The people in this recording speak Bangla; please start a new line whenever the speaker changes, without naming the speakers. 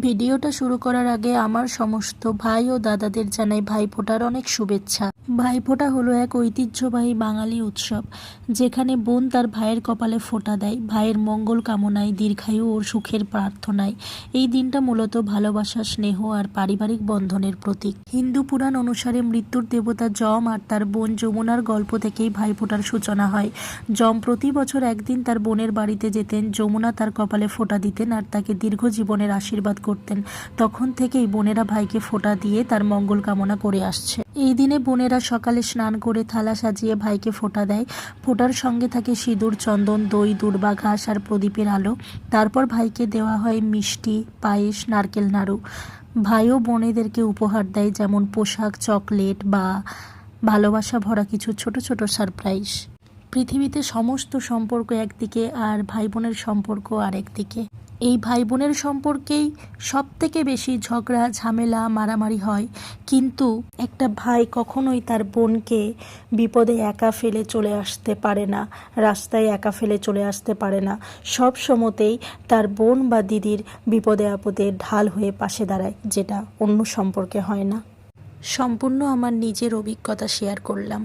ভিডিওটা শুরু করার আগে আমার সমস্ত ভাই ও দাদাদের জানাই ভাইফোঁটার অনেক শুভেচ্ছা। ভাইফোঁটা হলো এক ঐতিহ্যবাহী বাঙালি উৎসব, যেখানে বোন তার ভাইয়ের কপালে ফোঁটা দেয়। ভাইয়ের মঙ্গল কামনায়, দীর্ঘায়ু ও সুখের প্রার্থনায়। এই দিনটা মূলত ভালোবাসা, স্নেহ আর পারিবারিক বন্ধনের প্রতীক। হিন্দু পুরাণ অনুসারে মৃত্যুর দেবতা যম আর তার বোন যমুনার গল্প থেকেই ভাইফোঁটার সূচনা হয়। যম প্রতি বছর একদিন তার বোনের বাড়িতে যেতেন। যমুনা তার কপালে ফোঁটা দিতেন আর তাকে দীর্ঘ জীবনের আশীর্বাদ করতেন। তখন থেকেই বোনেরা ভাইকে ফোঁটা দিয়ে তার মঙ্গল কামনা করে আসছে। এই দিনে বোনেরা সকালে স্নান করে থালা সাজিয়ে ভাইকে ফোঁটা দেয়। ফোঁটার সঙ্গে থাকে সিঁদুর, চন্দন, দই, দুর্বা, ঘাস আর প্রদীপের আলো। তারপর ভাইকে দেওয়া হয় মিষ্টি, পায়েস, নারকেল, নাড়ু। ভাইও বোনেদেরকে উপহার দেয় যেমন পোশাক, চকলেট বা ভালোবাসা ভরা কিছু ছোট ছোট সারপ্রাইজ। পৃথিবীতে সমস্ত সম্পর্ক একদিকে আর ভাই বোনের সম্পর্ক আরেকদিকে। এই ভাই বোনের সম্পর্কেই সব থেকে বেশি ঝগড়া, ঝামেলা, মারামারি হয়। কিন্তু একটা ভাই কখনোই তার বোনকে বিপদে একা ফেলে চলে আসতে পারে না, রাস্তায় একা ফেলে চলে আসতে পারে না। সব সময়তেই তার বোন বা দিদির বিপদে আপদে ঢাল হয়ে পাশে দাঁড়ায়, যেটা অন্য সম্পর্কে হয় না। সম্পূর্ণ আমার নিজের অভিজ্ঞতা শেয়ার করলাম।